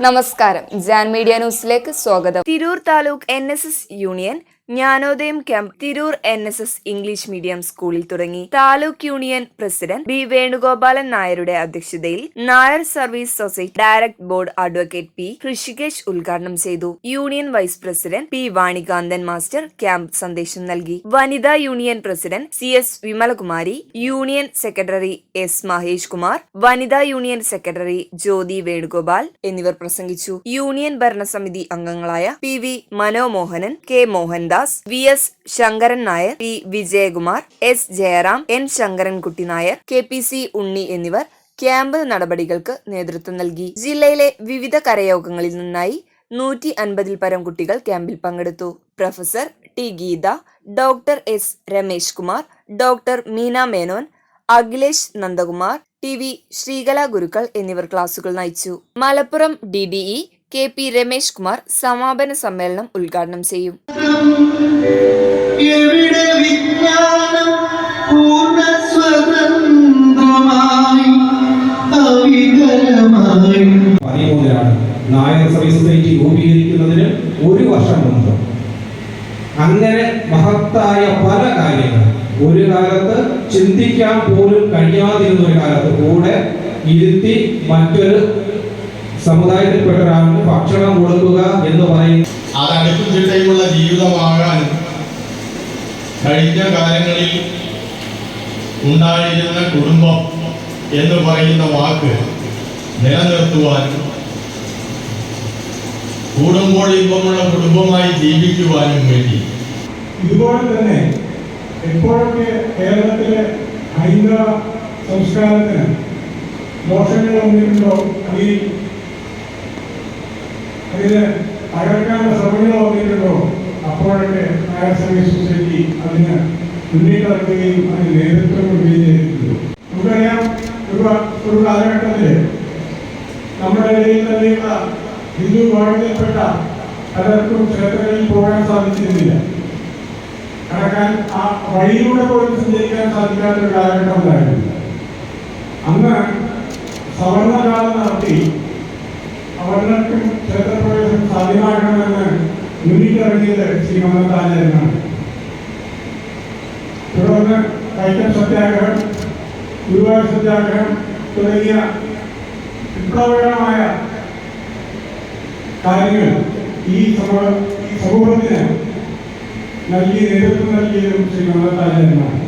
നമസ്കാരം. ജാൻ മീഡിയ ന്യൂസിലേക്ക് സ്വാഗതം. Tirur taluk N union Jnanodayam camp Tirur N S S English medium സ്കൂളിൽ തുടങ്ങി. Taluk union president B Venugopalan നായരുടെ അധ്യക്ഷതയിൽ Nair service society direct board advocate P Hrishikesh ഉദ്ഘാടനം ചെയ്തു. Union vice president P Vanikanthan master camp സന്ദേശം നൽകി. വനിതാ union president C S Vimalakumari union secretary S Mahesh Kumar വനിതാ യൂണിയൻ സെക്രട്ടറി ജ്യോതി വേണുഗോപാൽ എന്നിവർ പ്രസംഗിച്ചു. യൂണിയൻ ഭരണസമിതി അംഗങ്ങളായ P V Manomohanan K Mohandas V S Sankaran Nair P Vijayakumar S Jayaram N Sankarankutty Nair K P C Unni എന്നിവർ camp നടപടികൾക്ക് നേതൃത്വം നൽകി. ജില്ലയിലെ വിവിധ കരയോഗങ്ങളിൽ നിന്നായി നൂറ്റി അൻപതിൽ പരം കുട്ടികൾ ക്യാമ്പിൽ പങ്കെടുത്തു. Professor T Geetha doctor S Ramesh Kumar doctor Meena Menon Akhilesh Nandakumar T V Sreekala Gurukkal എന്നിവർ ക്ലാസുകൾ നയിച്ചു. Malappuram D D E K P Ramesh Kumar സമാപന സമ്മേളനം ഉദ്ഘാടനം ചെയ്യും. നായർ സർവീസ് സൊസൈറ്റി രൂപീകരിക്കുന്നതിന് ഒരു വർഷം മുമ്പ്. അങ്ങനെ മഹത്തായ പല കാര്യങ്ങൾ ഒരു കാലത്ത് ചിന്തിക്കാൻ പോലും കഴിയാതിരുന്ന ഒരു കാലത്ത് കൂടെ ഇരുത്തി മറ്റൊരു സമുദായത്തിൽപ്പെട്ട ഒരാൾക്ക് ഭക്ഷണം കൊടുക്കുക എന്ന് പറയും അത് അടുക്കും ചിട്ടയുമുള്ള ജീവിതമാകാൻ കഴിഞ്ഞ കാലങ്ങളിൽ ഉണ്ടായിരുന്ന കുടുംബം എന്ന് പറയുന്ന വാക്ക് നിലനിർത്തുവാൻ കൂടുമ്പോൾ ഇമ്പമുള്ള കുടുംബമായി ജീവിക്കുവാനും വേണ്ടി. ഇതുപോലെ തന്നെ എപ്പോഴൊക്കെ കേരളത്തിലെ ഹൈന്ദവ സംസ്കാരത്തിന് ദോഷങ്ങൾ വന്നിട്ടുണ്ടോ? അതിൽ അതിന് തകർക്കാനുള്ള ശ്രമങ്ങൾ വന്നിട്ടുണ്ടോ അപ്പോഴൊക്കെ നായർ സർവീസ് സൊസൈറ്റി അതിന് മുന്നിട്ടിറക്കുകയും അതിന് നേതൃത്വം കൊടുക്കുകയും ചെയ്തിട്ടുണ്ട് നമുക്കറിയാം ഒരു ഒരു കാലഘട്ടത്തിൽ നമ്മുടെ ഇടയിൽ തന്നെയുള്ള ഹിന്ദു വിഭാഗത്തിൽപ്പെട്ട പലർക്കും ക്ഷേത്രങ്ങളിൽ പോകാൻ സാധിച്ചിരുന്നില്ല. കടക്കാൻ ആ വഴിയിലൂടെ പോലും സഞ്ചരിക്കാൻ സാധിക്കാത്ത ഒരു കാലഘട്ടം ഉണ്ടായിരുന്നു അന്ന് സവർണകാലം നടത്തി സാധ്യമാക്കണമെന്ന് മുന്നിട്ടിറങ്ങിയത് ശ്രീ മമതാചാര്യനാണ് തുടർന്ന് കൈത്തം സത്യാഗ്രഹം ഗുരുവായൂർ സത്യാഗ്രഹം തുടങ്ങിയ വിപ്ലവകരമായ കാര്യങ്ങൾ ഈ സമൂഹ ഈ സമൂഹത്തിന് നൽകി നേതൃത്വം നൽകിയതും ശ്രീ മമതാചാര്യനാണ്